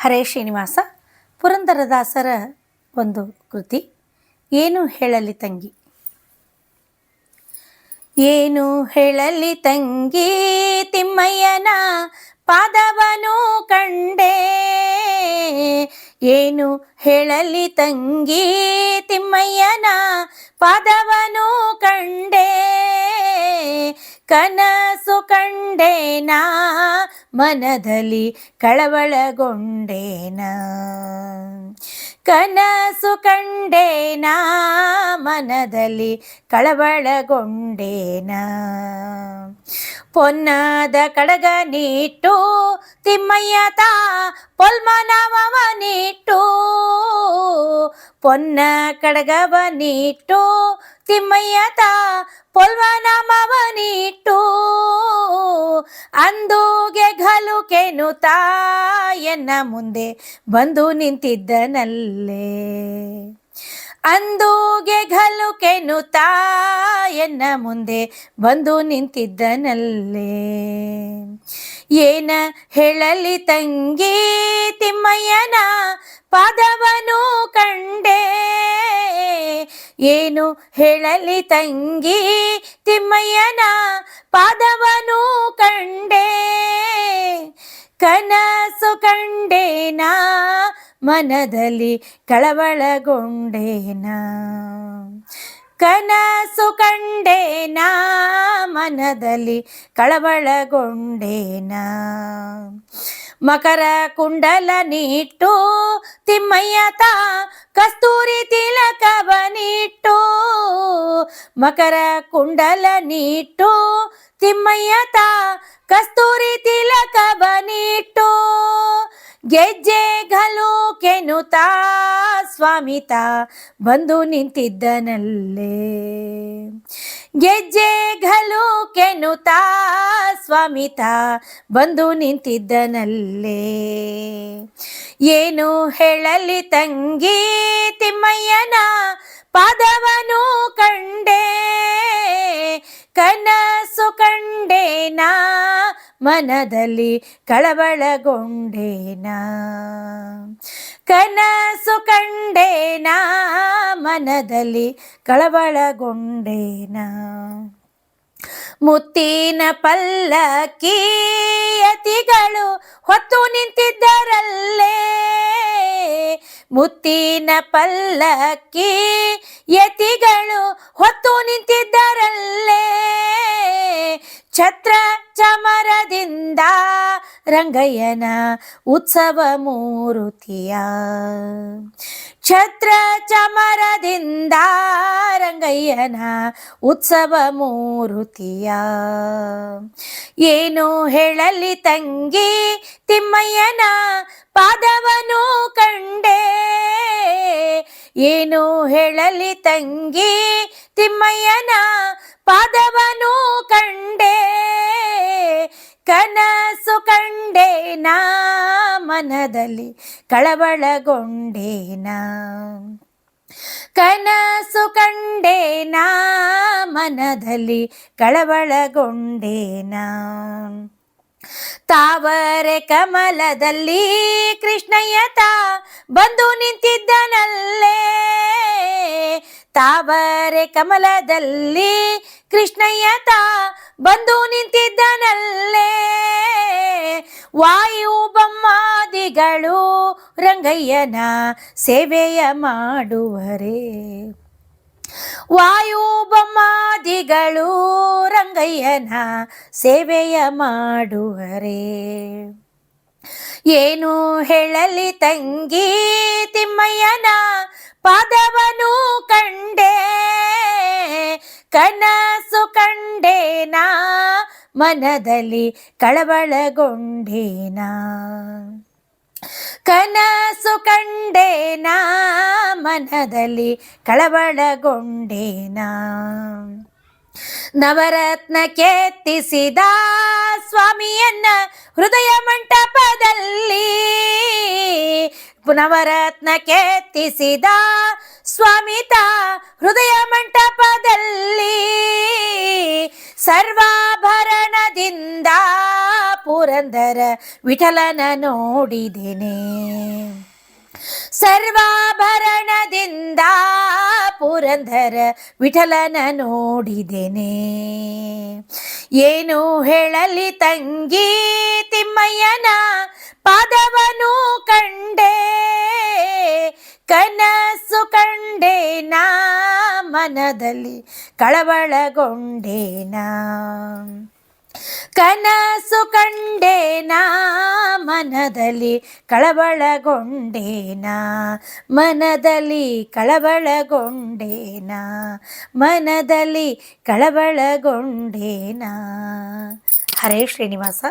ಹರೇ ಶ್ರೀನಿವಾಸ, ಪುರಂದರದಾಸರ ಒಂದು ಕೃತಿ. ಏನು ಹೇಳಲಿ ತಂಗಿ? ಏನು ಹೇಳಲಿ ತಂಗಿ, ತಿಮ್ಮಯ್ಯನ ಪಾದವನು ಕಂಡೆ. ಏನು ಹೇಳಲಿ ತಂಗಿ, ತಿಮ್ಮಯ್ಯನ ಪಾದವನ ಕನಸು ಕಂಡೇನ? ಮನದಲ್ಲಿ ಕಳವಳಗೊಂಡೇನ? ಕನಸು ಕಂಡೇನ? ಮನದಲ್ಲಿ ಕಳವಳಗೊಂಡೇನ? ಪೊನ್ನಾದ ಕಡಗ ನೀಟ್ಟು ತಿಮ್ಮಯ್ಯತ ಪೊಲ್ಮನವನಿಟ್ಟು ಪೊನ್ನ ಕಡಗವ ತಿಮ್ಮಯ್ಯ ತಿಮ್ಮಯ್ಯತ ಕೆನುತಾ ಎನ್ನ ಮುಂದೆ ಬಂದು ನಿಂತಿದ್ದನಲ್ಲೇ. ಅಂದೂಗೆ ಘಲುಕೆನು ತಾಯನ್ನ ಮುಂದೆ ಬಂದು ನಿಂತಿದ್ದನಲ್ಲೇ. ಏನ ಹೇಳಲಿ ತಂಗಿ ತಿಮ್ಮಯ್ಯನ ಪಾದವನು ಕಂಡೆ. ಏನು ಹೇಳಲಿ ತಂಗಿ ತಿಮ್ಮಯ್ಯನ ಪಾದವನು ಕನಸು ಕಂಡೇನ? ಮನದಲ್ಲಿ ಕಳವಳಗೊಂಡೇನ? ಕನಸು ಕಂಡೇನ? ಮನದಲ್ಲಿ ಕಳವಳಗೊಂಡೇನ? ಮಕರ ಕುಂಡಲ ನೀಟ್ಟು ತಿಮ್ಮಯ್ಯತ ಕಸ್ತೂರಿ ತಿಲಕವನಿಟ್ಟು ಮಕರ ಕುಂಡಲ ನೀಟ್ಟು ತಿಮ್ಮಯ್ಯತ ಕಸ್ತೂರಿ ತಿಲಕವನಿಟ್ಟು ಗೆಜ್ಜೆ ಘಲು ಕೆನುತಾ ಸ್ವಾಮಿತ ಬಂದು ನಿಂತಿದ್ದನಲ್ಲೇ. ಗೆಜ್ಜೆ ಘಲು ಕೆನುತಾ ಸ್ವಾಮಿತ ಬಂದು ನಿಂತಿದ್ದನಲ್ಲೇ. ಏನು ಹೇಳಲಿ ತಂಗಿ ತಿಮ್ಮಯ್ಯನ ಪಾದವನು ಮನದಲ್ಲಿ ಕಳವಳಗೊಂಡೇನ? ಕನಸು ಕಂಡೇನ? ಮನದಲ್ಲಿ ಕಳವಳಗೊಂಡೇನ? ಮುತ್ತಿನ ಪಲ್ಲಕ್ಕಿಯತಿಗಳು ಹೊತ್ತು ನಿಂತಿದ್ದರಲ್ಲೇ? ಮುತ್ತಿನ ಪಲ್ಲಕ್ಕಿ ಯತಿಗಳು ಚಮರದಿಂದ ರಂಗಯ್ಯನ ಉತ್ಸವ ಮೂರುತಿಯ. ಛತ್ರ ಚಮರದಿಂದ ರಂಗಯ್ಯನ ಉತ್ಸವ ಮೂರುತಿಯ. ಏನು ಹೇಳಲಿ ತಂಗಿ ತಿಮ್ಮಯ್ಯನ ಪಾದವನು ಕಂಡೆ. ಏನು ಹೇಳಲಿ ತಂಗಿ ತಿಮ್ಮಯ್ಯನ ಪಾದವನು ಕಳವಳಗೊಂಡೇನ? ಕನಸು ಕಂಡೇನ? ಮನದಲ್ಲಿ ಕಳವಳಗೊಂಡೇನ? ತಾವರೆ ಕಮಲದಲ್ಲಿ ಕೃಷ್ಣಯ್ಯತ ಬಂದು ನಿಂತಿದ್ದನಲ್ಲೇ? ತಾವರೆ ಕಮಲದಲ್ಲಿ ಕೃಷ್ಣಯ್ಯತ ಬಂದು ನಿಂತಿದ್ದನಲ್ಲೇ? ವಾಯು ಬೊಮ್ಮಾದಿಗಳು ರಂಗಯ್ಯನ ಸೇವೆಯ ಮಾಡುವರೇ. ವಾಯು ಬೊಮ್ಮಾದಿಗಳು ರಂಗಯ್ಯನ ಸೇವೆಯ ಮಾಡುವರೇ. ಏನು ಹೇಳಲಿ ತಂಗಿ ತಿಮ್ಮಯ್ಯನ ಪದವನು ಕಂಡೆ, ಕನಸು ಕಂಡೇನ ಮನದಲ್ಲಿ ಕಳವಳಗೊಂಡೇನ. ಕನಸು ಕಂಡೇನ ಮನದಲ್ಲಿ ಕಳವಳಗೊಂಡೇನ? ನವರತ್ನ ಕೆತ್ತಿಸಿದ ಸ್ವಾಮಿಯನ್ನ ಹೃದಯ ಮಂಟಪದಲ್ಲಿ ನವರತ್ನ ಕೆತ್ತಿಸಿದ ಸ್ವಾಮಿತ ಹೃದಯ ಮಂಟಪದಲ್ಲಿ ಸರ್ವಾಭರಣದಿಂದ ಪುರಂದರ ವಿಠಲನ ನೋಡಿದೆನೆ. ಸರ್ವಾಭರಣದಿಂದ ಪುರಂದರ ವಿಠಲನ ನೋಡಿದೆನೆ. ಏನು ಹೇಳಲಿ ತಂಗಿ ತಿಮ್ಮಯ್ಯನ ಪಾದವನು ಕಂಡೆ, ಕನಸು ಕಂಡೆ ನಾ ಮನದಲ್ಲಿ ಕಳವಳಗೊಂಡೇನಾ. ಕನಸು ಕಂಡೇನಾ ಮನದಲ್ಲಿ ಕಳವಳಗೊಂಡೇನ ಮನದಲ್ಲಿ ಕಳವಳಗೊಂಡೇನ ಮನದಲ್ಲಿ ಕಳವಳಗೊಂಡೇನ ಹರೇ ಶ್ರೀನಿವಾಸ.